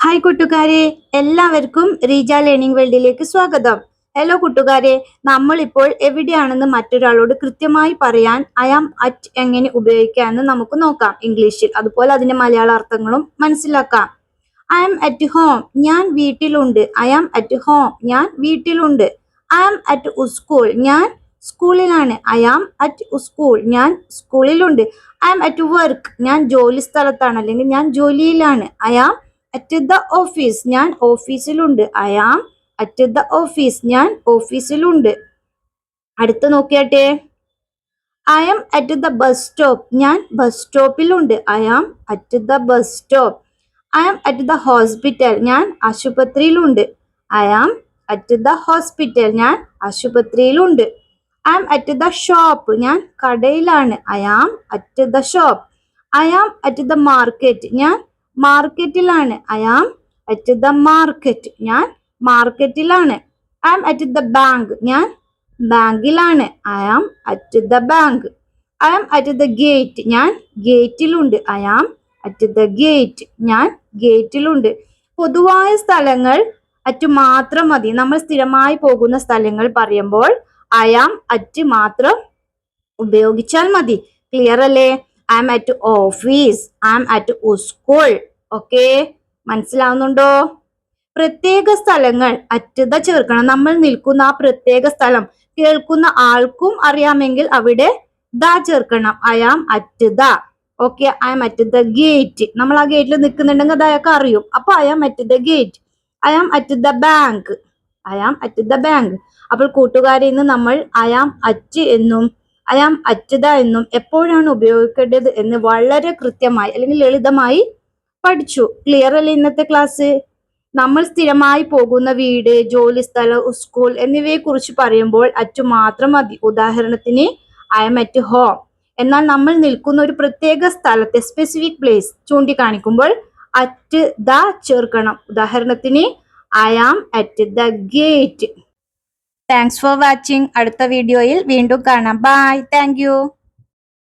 Hi കൂട്ടുകാരെ. എല്ലാവർക്കും Reeja learning വേൾഡിലേക്ക് സ്വാഗതം. ഹലോ കൂട്ടുകാരെ. നമ്മളിപ്പോൾ എവിടെയാണെന്ന് മറ്റൊരാളോട് കൃത്യമായി പറയാൻ ഐ ആം അറ്റ് എങ്ങനെ ഉപയോഗിക്കാമെന്ന് നമുക്ക് നോക്കാം. ഇംഗ്ലീഷിൽ. അതുപോലെ അതിന്റെ മലയാള അർത്ഥങ്ങളും മനസ്സിലാക്കാം. ഐ ആം അറ്റ് ഹോം ഞാൻ വീട്ടിലുണ്ട്. ഐ ആം അറ്റ് ഹോം ഞാൻ വീട്ടിലുണ്ട്. ഐ ആം അറ്റ് സ്കൂൾ ഞാൻ സ്കൂളിലാണ്. ഐ ആം അറ്റ് സ്കൂൾ ഞാൻ സ്കൂളിലുണ്ട്. ഐ ആം അറ്റ് വർക്ക് ഞാൻ ജോലി സ്ഥലത്താണ്. അല്ലെങ്കിൽ ഞാൻ ജോലിയിലാണ്. I am at the office ഞാൻ ഓഫീസിലുണ്ട് I am at the office ഞാൻ ഓഫീസിലുണ്ട് അടുത്ത് നോക്കിയാട്ടെ. I am at the bus stop ഞാൻ bus സ്റ്റോപ്പിലുണ്ട് I am at the bus stop I am at the hospital ഞാൻ ആശുപത്രിയിലുണ്ട്. I am at the hospital ഞാൻ ആശുപത്രിയിലുണ്ട്. I am at the shop ഞാൻ കടയിലാണ്. I am at the shop I am at the market ഞാൻ മാർക്കറ്റിലാണ് I am at the market ഞാൻ മാർക്കറ്റിലാണ് I am at the bank ഞാൻ ബാങ്കിലാണ് I am at the bank I am at the gate ഞാൻ ഗേറ്റിലുണ്ട് I am at the gate ഞാൻ ഗേറ്റിലുണ്ട് പൊതുവായ സ്ഥലങ്ങൾ at മാത്രം മതി. നമ്മൾ സ്ഥിരമായി പോകുന്ന സ്ഥലങ്ങൾ പറയുമ്പോൾ ഐ ആം അറ്റ് മാത്രം ഉപയോഗിച്ചാൽ മതി. ക്ലിയർ അല്ലേ? I am at office I am at school okay മനസ്സിലാവുന്നുണ്ടോ? പ്രത്യേക സ്ഥലങ്ങൾ അറ്റത ചേർക്കണം. നമ്മൾ നിൽക്കുന്ന ആ പ്രത്യേക സ്ഥലം കേൾക്കുന്ന ആൾക്കും അറിയാമെങ്കിൽ അവിടെ ദ ചേർക്കണം. I am at the okay I am at the gate നമ്മൾ ആ ഗേറ്റിൽ നിൽക്കുന്നുണ്ടെങ്കിൽ അയാൾക്ക് അറിയും. അപ്പൊ I am at the gate I am at the bank I am at the bank അപ്പോൾ കൂട്ടുകാരിൽ നിന്ന് നമ്മൾ ഐ ആം അറ്റ് എന്നും ഐ ആം അറ്റ് ദ എന്നും എപ്പോഴാണ് ഉപയോഗിക്കേണ്ടത് എന്ന് വളരെ കൃത്യമായി അല്ലെങ്കിൽ ലളിതമായി പഠിച്ചു. ക്ലിയർ അല്ലേ ഇന്നത്തെ ക്ലാസ് നമ്മൾ സ്ഥിരമായി പോകുന്ന വീട് ജോലി സ്ഥലം സ്കൂൾ എന്നിവയെ കുറിച്ച് പറയുമ്പോൾ അറ്റു മാത്രം മതി. ഉദാഹരണത്തിന് ഐ എം അറ്റ് ഹോം എന്നാൽ നമ്മൾ നിൽക്കുന്ന ഒരു പ്രത്യേക സ്ഥലത്തെ സ്പെസിഫിക് പ്ലേസ് ചൂണ്ടിക്കാണിക്കുമ്പോൾ അറ്റ് ദ ചേർക്കണം. ഉദാഹരണത്തിന് I am at the gate thanks for watching അടുത്ത വീഡിയോയിൽ വീണ്ടും കാണാം. Bye thank